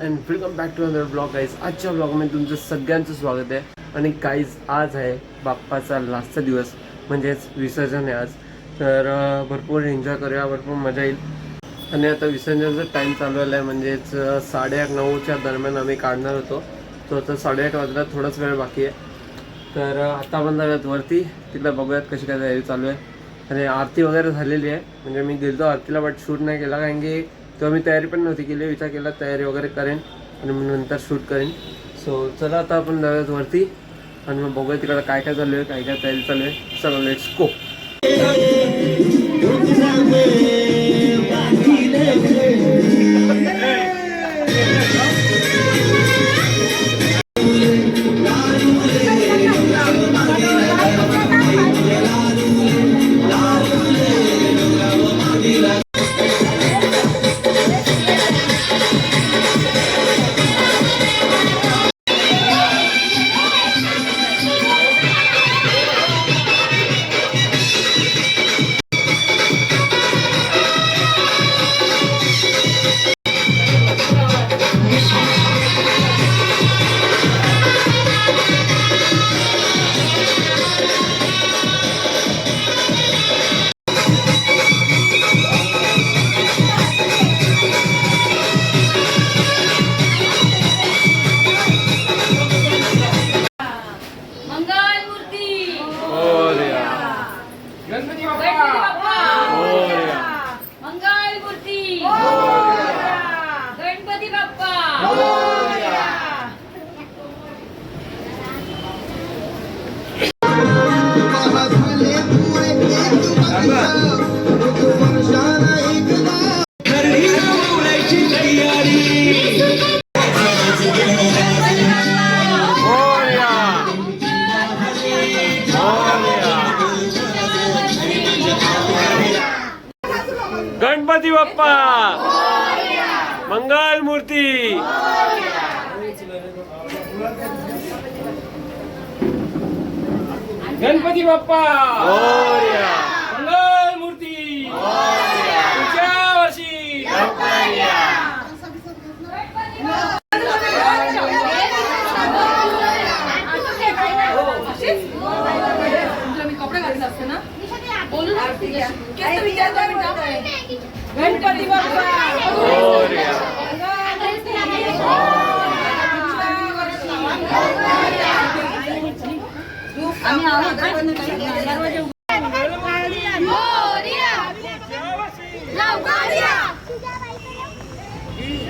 And welcome back to another blog guys आजच्या ब्लॉगमध्ये तुमचं सगळ्यांचं स्वागत आहे. आणि गाईज आज आहे बाप्पाचा लास्टचा दिवस म्हणजेच विसर्जन आहे आज. तर भरपूर एन्जॉय करूया भरपूर मजा येईल. आणि आता विसर्जनाचा टाईम चालू आला आहे म्हणजेच साडेआठ नऊच्या दरम्यान आम्ही काढणार होतो. तो आता साडेआठ वाजला थोडाच वेळ बाकी आहे. तर आता आपण जाऊयात वरती. तिथला बघूयात कशी काय तयारी चालू आहे. आणि आरती वगैरे झालेली आहे. म्हणजे मी गेलो आरतीला बट शूट नाही केला कारण की तेव्हा मी तयारी पण नव्हती केली. विचार केला तयारी वगैरे करेन आणि मग नंतर शूट करेन. सो चला आता आपण जाऊयात वरती आणि मग बघूया तिकडं काय काय चालू आहे काय काय तयारी चालू आहे. चला लेट्स गो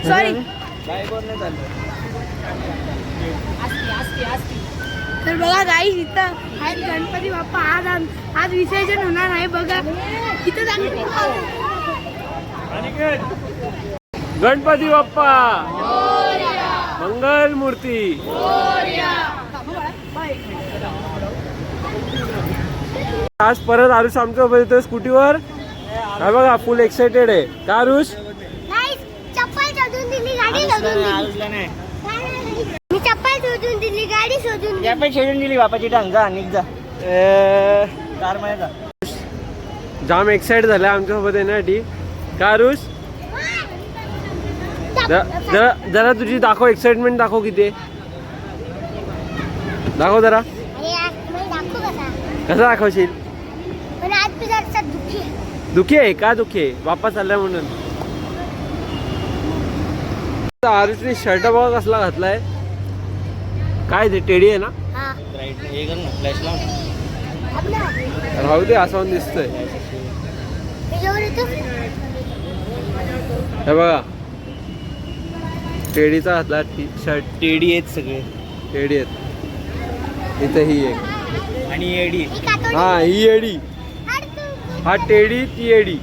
सॉरी तर बघा गाई इथं आहेत गणपती बाप्पा. आज आज विसर्जन होणार आहे. बघा. इथं गणपती बाप्पा. मंगल मूर्ती. आज परत आरुष आमच्यासोबत येतोय स्कूटीवर. हा बघा फुल एक्साइटेड आहे. का आरुष? चप्पल शोधून दिली गाडी शोधून दिली. मी चप्पल शोधून दिली गाडी शोधून दिली. या पण खेळून दिली बापाची टांग. जा निघ जा. ए, कारमध्ये जा. जाम एक्साइट झालाय आमच्यासोबत येण्यासाठी. का आरुष? जरा जरा- जरा तुझी दाखव एक्साइटमेंट दाखव किती आहे. दाखव जरा. अरे यार, मला दाखव कसा? कसं दाखवशील पण आज तुझा असा दुःखी आहे. दुखी आहे का दुखी आहे? बाप्पा चाललाय म्हणून. आरुषने शर्ट बघा कसला घातलाय. काय ते टेडी आहे ना? हा. हे राहू दे असं दिसतोय. हे बघा. टेडीचा घातला टी शर्ट टेडी आहेत सगळे. टेडी आहेत. इथं ही आहे. आणि एडी. ही. हा एडी. हा टेडी ती एडी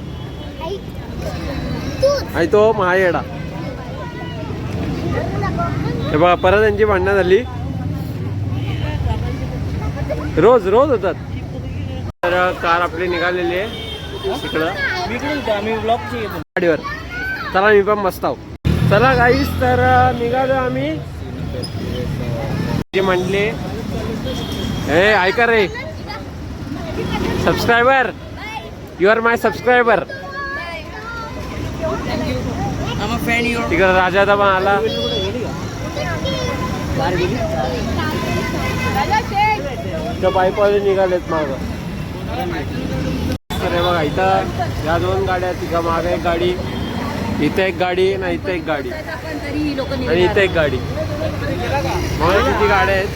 आणि तो महायडा. हे बघा परत यांची भांडणं झाली. रोज रोज होतात. तर कार आपली निघालेली आहे. इकडं. गाडीवर. चला मी पण मस्त आहो. चला गाईस तर निघालो आम्ही. जे म्हणले हे ऐका रे. Subscriber you are my subscriber तिकडं राजा पण आला. त्या पायपाने निघालेत माग. बघा इथं या दोन गाड्या तिघा माग एक गाडी इथं एक गाडी ना इथं एक गाडी. आणि इथं एक गाडी. म्हणून किती गाड्या आहेत.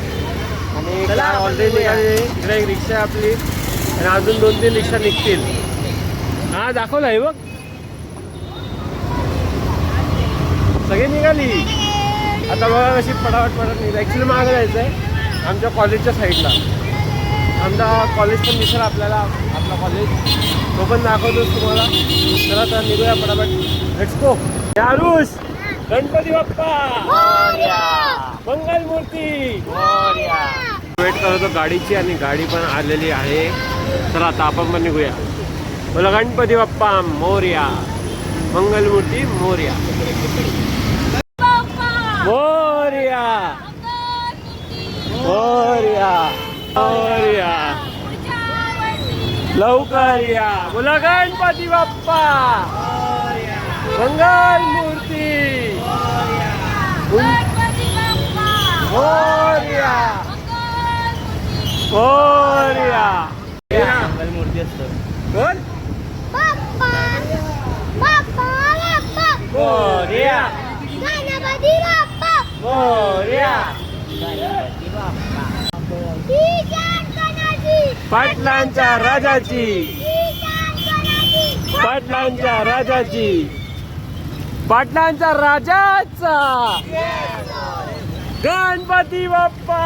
आणि ऑलरेडी इकडे एक रिक्षा आपली. आणि अजून दोन तीन रिक्षा निघतील. हा दाखवलं आहे बघ. सगळी निघाली. आता बघा कशी पटापट पटत निघाली. ॲक्च्युली मागं जायचं आहे. आमच्या कॉलेजच्या साईडला आमचा कॉलेज पण दिसेल आपल्याला आपला कॉलेज तो पण दाखवतोच तुम्हाला. चला तर निघूया पटापट. Let's go Aarush Ganpati Bappa. Mangal Murti wait करत होतो गाडीची आणि गाडी पण आलेली आहे. चला आता आपण पण निघूया. बोला गणपती बाप्पा मोर्या मंगलमूर्ती मोर्या मोर्या मोर्या मोर्या लवकर या बोला गणपती बाप्पा मंगल मूर्ती मोर्या मोर्या मूर्ती असतं कोण मोर्या मोर्या पाटलांच्या राजाची. पाटलांच्या राजाची. पाटलांच्या राजाचा. गणपती बाप्पा.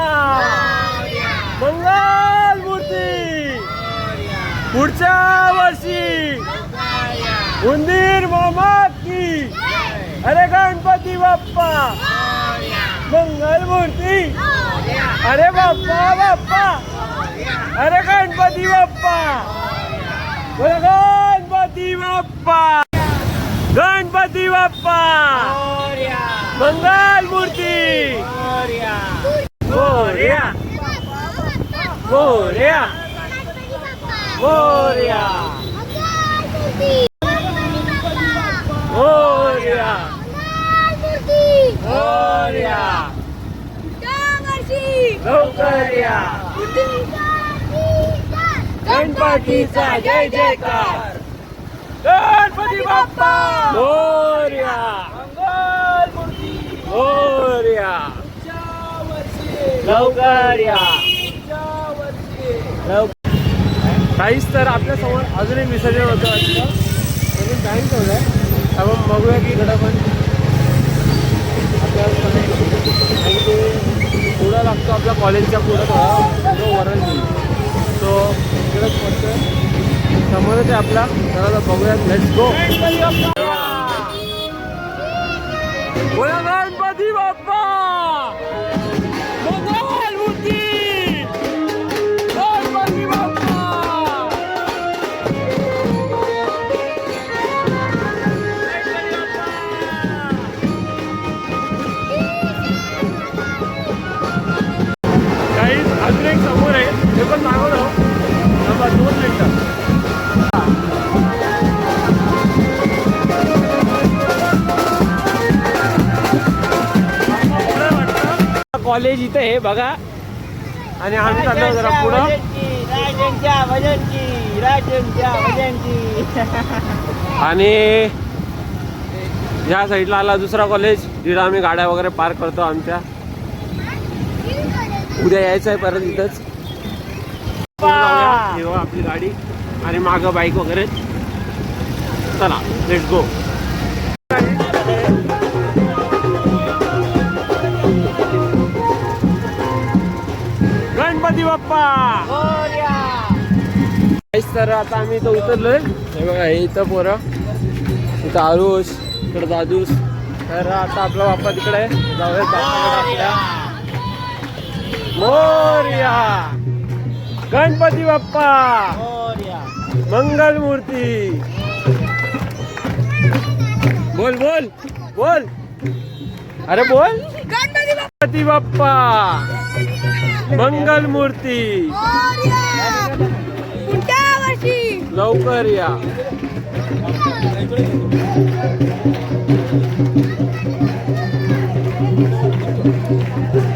मंगल मूर्ती. पुढच्या वर्षी. उंदीर मामा की। अरे गणपती बाप्पा। मंगल मूर्ती अरे बाप्पा बाप्पा। अरे गणपती बाप्पा। बोला गणपती बाप्पा। गणपती बाप्पा। मंगल मूर्ती मोर्या। मोर्या। मोर्या मोर्या मोर्या लवकर या गणपतीचा जय जयकार गणपती बाप्पा मोर्या मंगल मूर्ती मोर्या लवकर या लवकर काहीच तर आपल्यासमोर अजूनही विसर्जन होतं. वाटतं अजून टाईम ठेवलाय. आपण बघूया की इकडं पण आणि ते पुढं लागतो आपल्या कॉलेजच्या पुढं थोडा जो वरण तो इकडंच पडतोय समोरच आहे आपला. तर let's go Ganpati Bappa! College इथं आहे बघा. आणि आम्ही चाललो जरा पुढं. आणि या साईडला आला दुसरा कॉलेज जिथं आम्ही गाड्या वगैरे पार्क करतो आमच्या. उद्या यायचं आहे परत इथंच. आपली गाडी आणि मागं बाईक वगैरे. चला लेट्स गो गणपती बाप्पा! तर आता आम्ही इथं उतरलोय. हे बघा हे इथं पोरं. इथं आरुष इकडं दादूस. तर आता आपला बाप्पा तिकडे जाऊया मोर्या! गणपती बाप्पा. मंगल मूर्ती बोल बोल बोल. अरे बोल. गणपती बाप्पा. मंगल मूर्ती लवकर या. त्याचा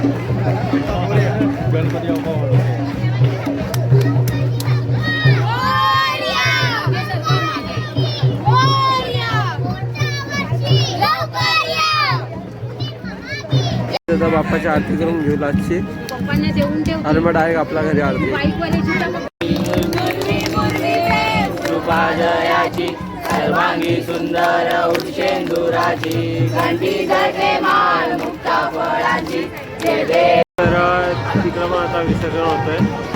बाप्पाची आरती करून घेऊ आजची पप्पांना देऊन ठेव आणि मग डायरेक्ट आपल्या घरी आरती? सर्वांगी सुंदर तर तिकडं पण आता विसर्जन होतंय.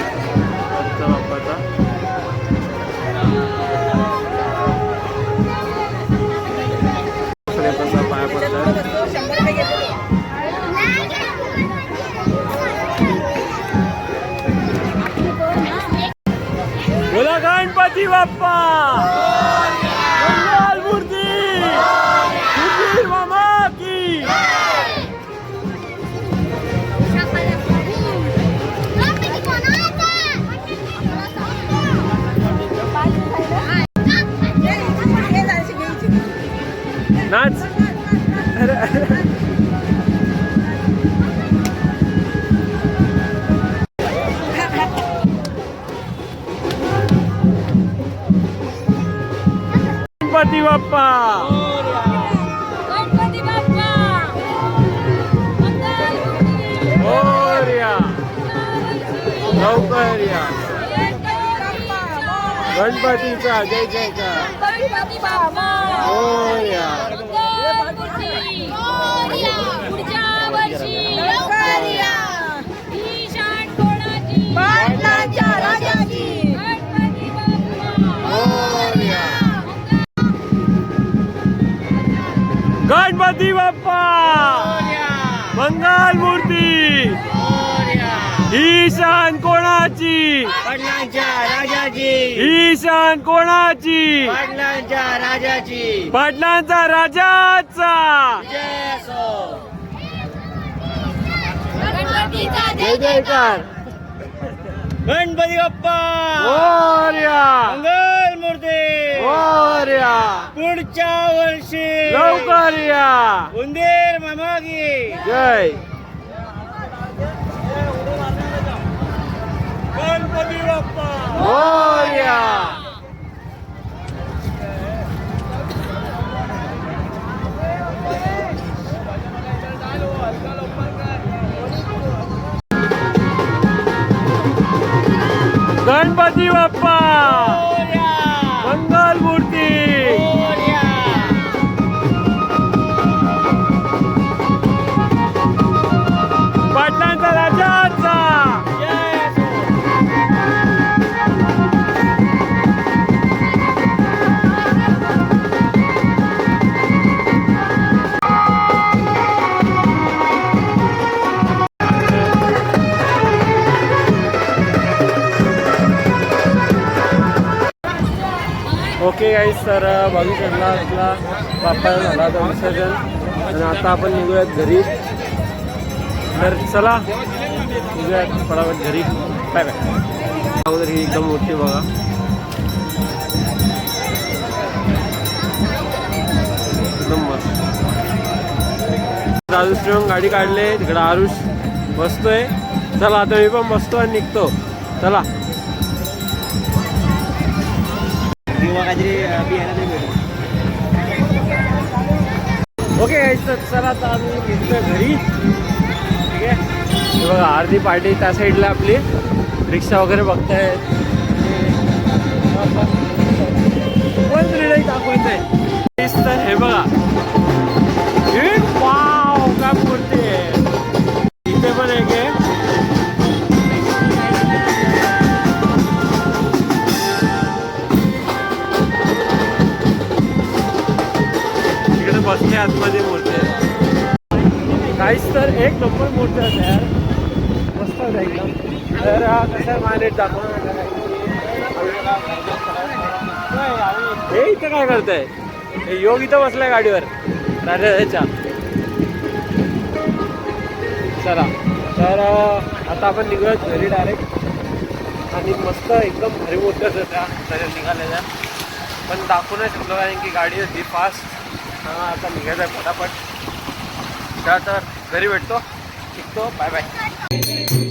नाच गणपती बाप्पा गणपती बाप्पा मंगलमूर्ती मोरया लवकर या गणपतीचा जय जयकार गणपती बाप्पा मोरया मंगलमूर्ती पुढच्या वर्षी ईशान कोणाची गणपती बाप्पा मोरया गणपती बाप्पा! मंगल मूर्ती! ईशान कोणाची? राजाची. ईशान कोणाची? राजाची. पाटलांचा राजाचा! जय जयकार! गणपती बाप्पा मंगल मूर्ती! पुढच्या वर्षी! लवकर या! उंदीर मामागी! जय! गणपती बाप्पा मोरया गणपती बाप्पा ओके गाईस तर बघू शकला आपला बाप्पा झाला तर विसर्जन. आणि आता आपण निघूयात घरी. तर चला निघूयात फटाफट घरी. बाय बाय अगोदर ही एकदम मोठी बघा. एकदम मस्त. आरुष गाडी काढले तिकडं आरुष बसतोय. चला आता मी पण बसतो आणि निघतो. चला. किंवा काहीतरी बियाणं तरी भेटेल. ओके तर चला आता आम्ही घेतलं घरी. ठीक आहे? बघा अर्धी पार्टी त्या साईडला आपली. रिक्षा वगैरे बघताय. कोण रिडाई दाखवत आहे तेच तर हे बघा आतमध्ये मूर्ती आहे काहीच तर एक नंबर मूर्ती आहे यार. मस्त होता एकदम. तर हा मानेट दाखवा हे इथं काय करताय? हे योग इथं बसलाय गाडीवर. राजाच्या. चला. तर आता आपण निघूयात घरी डायरेक्ट आणि मस्त एकदम भारी मोठ्याच होत्या सगळ्या निघालेल्या. पण दाखवू नाही शकलो कारण की गाडी होती फास्ट आता निघायचं आहे फटाफट चला तर घरी भेटतो. शिकतो बाय बाय